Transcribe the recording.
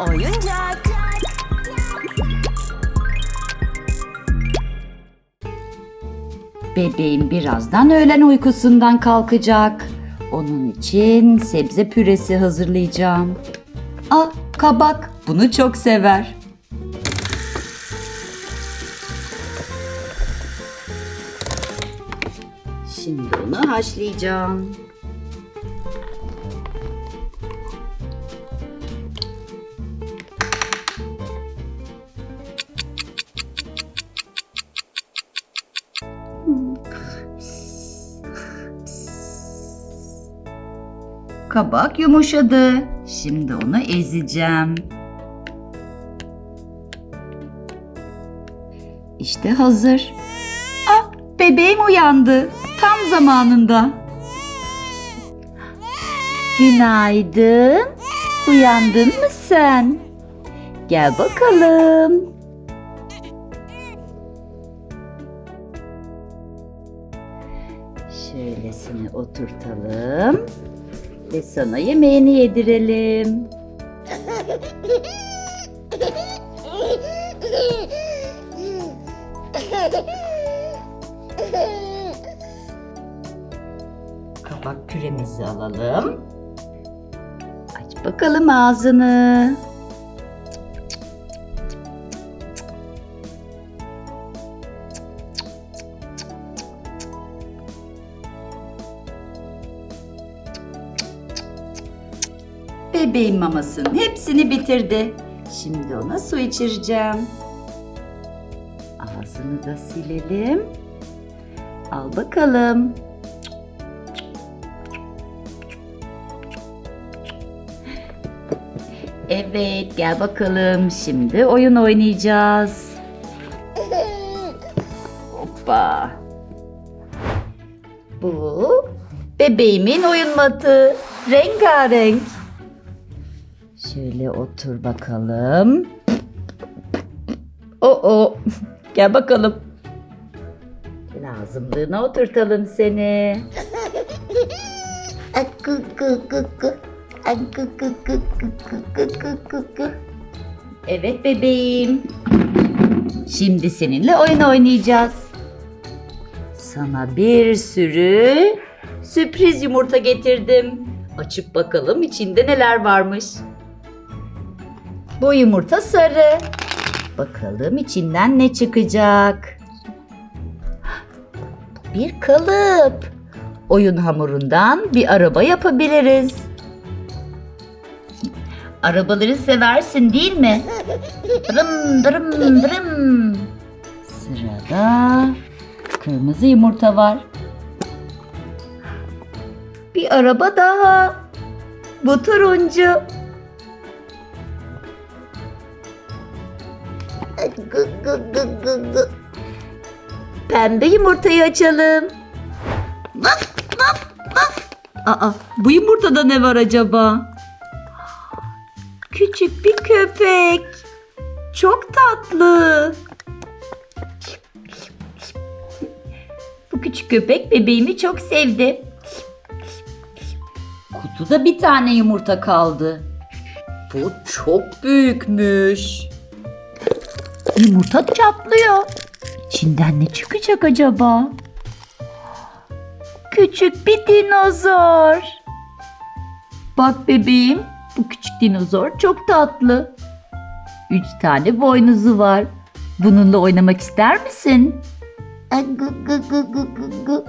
oyuncak. Bebeğim birazdan öğlen uykusundan kalkacak. Onun için sebze püresi hazırlayacağım. Ah kabak bunu çok sever. Şimdi onu haşlayacağım. Kabak yumuşadı. Şimdi onu ezeceğim. İşte hazır. Ah, bebeğim uyandı. Tam zamanında. Günaydın. Uyandın mı sen? Gel bakalım. Şöylesine oturtalım ve sana yemeğini yedirelim. Kabak püremizi alalım. Aç bakalım ağzını. Bebeğin mamasının hepsini bitirdi. Şimdi ona su içireceğim. Ağzını da silelim. Al bakalım. Evet, gel bakalım. Şimdi oyun oynayacağız. Hoppa. Bu bebeğimin oyun matı. Rengarenk. Şöyle otur bakalım. Oo, o. gel bakalım. Lazımlığına oturtalım seni. Evet bebeğim. Şimdi seninle oyun oynayacağız. Sana bir sürü sürpriz yumurta getirdim. Açıp bakalım içinde neler varmış. Bu yumurta sarı. Bakalım içinden ne çıkacak. Bir kalıp. Oyun hamurundan bir araba yapabiliriz. Arabaları seversin değil mi? Dırım dırım dırım. Sırada kırmızı yumurta var. Bir araba daha. Bu turuncu. Gı gı gı gı gı. Pembe yumurtayı açalım. Vaf vaf vaf. Aa, bu yumurtada ne var acaba? Küçük bir köpek. Çok tatlı. Bu küçük köpek bebeğimi çok sevdi. Kutuda bir tane yumurta kaldı. Bu çok büyükmüş. Yumurta çatlıyor. İçinden ne çıkacak acaba? Küçük bir dinozor. Bak bebeğim, bu küçük dinozor çok tatlı. Üç tane boynuzu var. Bununla oynamak ister misin? Agı gı gı gı gı